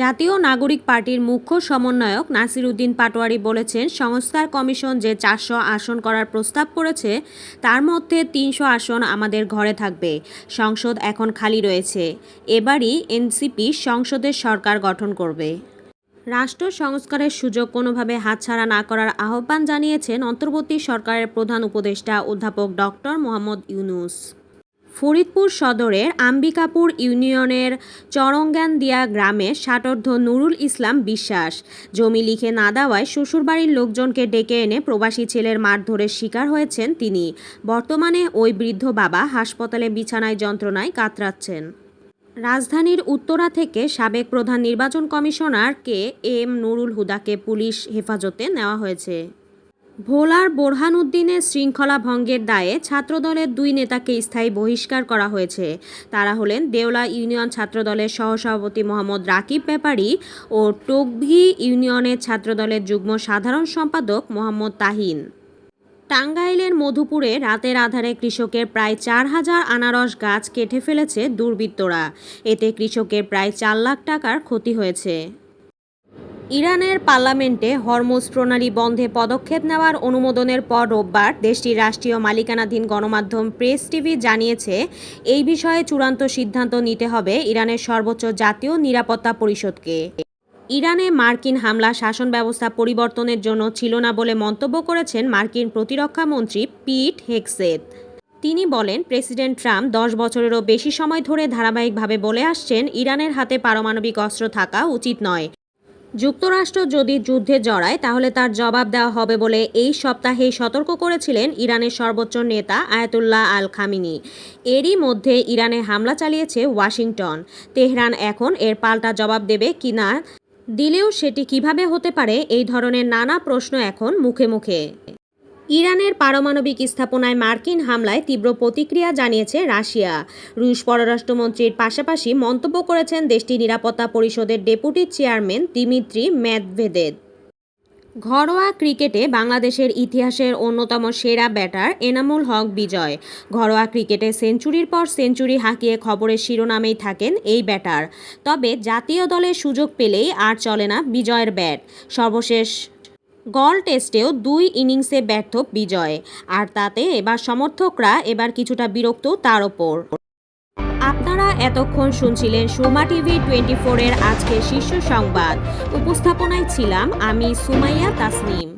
জাতীয় নাগরিক পার্টির মুখ্য সমন্বয়ক নাসির উদ্দিন পাটোয়ারি বলেছেন সংস্কার কমিশন যে চারশো আসন করার প্রস্তাব করেছে, তার মধ্যে তিনশো আসন আমাদের ঘরে থাকবে। সংসদ এখন খালি রয়েছে। এবারই এনসিপি সংসদের সরকার গঠন করবে। রাষ্ট্র সংস্কারের সুযোগ কোনোভাবে হাতছাড়া না করার আহ্বান জানিয়েছেন অন্তর্বর্তী সরকারের প্রধান উপদেষ্টা অধ্যাপক ডক্টর মোহাম্মদ ইউনুস। ফরিদপুর সদরের আম্বিকাপুর ইউনিয়নের চরঙ্গানদিয়া গ্রামের ষাটোর্ধ নুরুল ইসলাম বিশ্বাস। জমি লিখে না দেওয়ায় শ্বশুরবাড়ির লোকজনকে ডেকে এনে প্রবাসী ছেলের মারধরের শিকার হয়েছেন তিনি। বর্তমানে ওই বৃদ্ধ বাবা হাসপাতালে বিছানায় যন্ত্রণায় কাতরাচ্ছেন। রাজধানীর উত্তরা থেকে সাবেক প্রধান নির্বাচন কমিশনার কে এম নুরুল হুদাকে পুলিশ হেফাজতে নেওয়া হয়েছে। ভোলার বোরহানউদ্দিনের শৃঙ্খলা ভঙ্গের দায়ে ছাত্রদলের দুই নেতাকে স্থায়ী বহিষ্কার করা হয়েছে। তারা হলেন দেওলা ইউনিয়ন ছাত্রদলের সহসভাপতি মোহাম্মদ রাকিব ব্যাপারী ও টকভি ইউনিয়নের ছাত্রদলের যুগ্ম সাধারণ সম্পাদক মোহাম্মদ তাহিন। টাঙ্গাইলের মধুপুরে রাতের আধারে কৃষকের প্রায় চার হাজার আনারস গাছ কেটে ফেলেছে দুর্বৃত্তরা। এতে কৃষকের প্রায় চার লাখ টাকার ক্ষতি হয়েছে। ইরানের পার্লামেন্টে হরমুজ প্রণালী বন্ধে পদক্ষেপ নেওয়ার অনুমোদনের পর রোববার দেশটির রাষ্ট্রীয় মালিকানাধীন গণমাধ্যম প্রেস টিভি জানিয়েছে, এই বিষয়ে চূড়ান্ত সিদ্ধান্ত নিতে হবে ইরানের সর্বোচ্চ জাতীয় নিরাপত্তা পরিষদকে। ইরানে মার্কিন হামলা শাসন ব্যবস্থা পরিবর্তনের জন্য ছিল না বলে মন্তব্য করেছেন মার্কিন প্রতিরক্ষা মন্ত্রী পিট হেগসেত তিনি বলেন, প্রেসিডেন্ট ট্রাম্প দশ বছরেরও বেশি সময় ধরে ধারাবাহিকভাবে বলে আসছেন, ইরানের হাতে পারমাণবিক অস্ত্র থাকা উচিত নয়। যুক্তরাষ্ট্র যদি যুদ্ধে জড়ায়, তাহলে তার জবাব দেওয়া হবে বলে এই সপ্তাহেই সতর্ক করেছিলেন ইরানের সর্বোচ্চ নেতা আয়াতুল্লাহ আল খামিনি। এরই মধ্যে ইরানে হামলা চালিয়েছে ওয়াশিংটন। তেহরান এখন এর পাল্টা জবাব দেবে কি না, দিলেও সেটি কীভাবে হতে পারে, এই ধরনের নানা প্রশ্ন এখন মুখে মুখে। ইরানের পারমাণবিক স্থাপনায় মার্কিন হামলায় তীব্র প্রতিক্রিয়া জানিয়েছে রাশিয়া। রুশ পররাষ্ট্রমন্ত্রীর পাশাপাশি মন্তব্য করেছেন দেশটির নিরাপত্তা পরিষদের ডেপুটি চেয়ারম্যান দিমিত্রি ম্যাদভেদেব ঘরোয়া ক্রিকেটে বাংলাদেশের ইতিহাসের অন্যতম সেরা ব্যাটার এনামুল হক বিজয়। ঘরোয়া ক্রিকেটে সেঞ্চুরির পর সেঞ্চুরি হাঁকিয়ে খবরের শিরোনামেই থাকেন এই ব্যাটার। তবে জাতীয় দলে সুযোগ পেলেই আর চলে না বিজয়ের ব্যাট। সর্বশেষ গল টেস্টেও দুই ইনিংসে ব্যর্থ বিজয়। আর তাতে এবার সমর্থকরা এবার কিছুটা বিরক্ত তার ওপর। আপনারা এতক্ষণ শুনছিলেন সুমা টিভি টোয়েন্টি ফোরের আজকের শীর্ষ সংবাদ। উপস্থাপনায় ছিলাম আমি সুমাইয়া তাসনিম।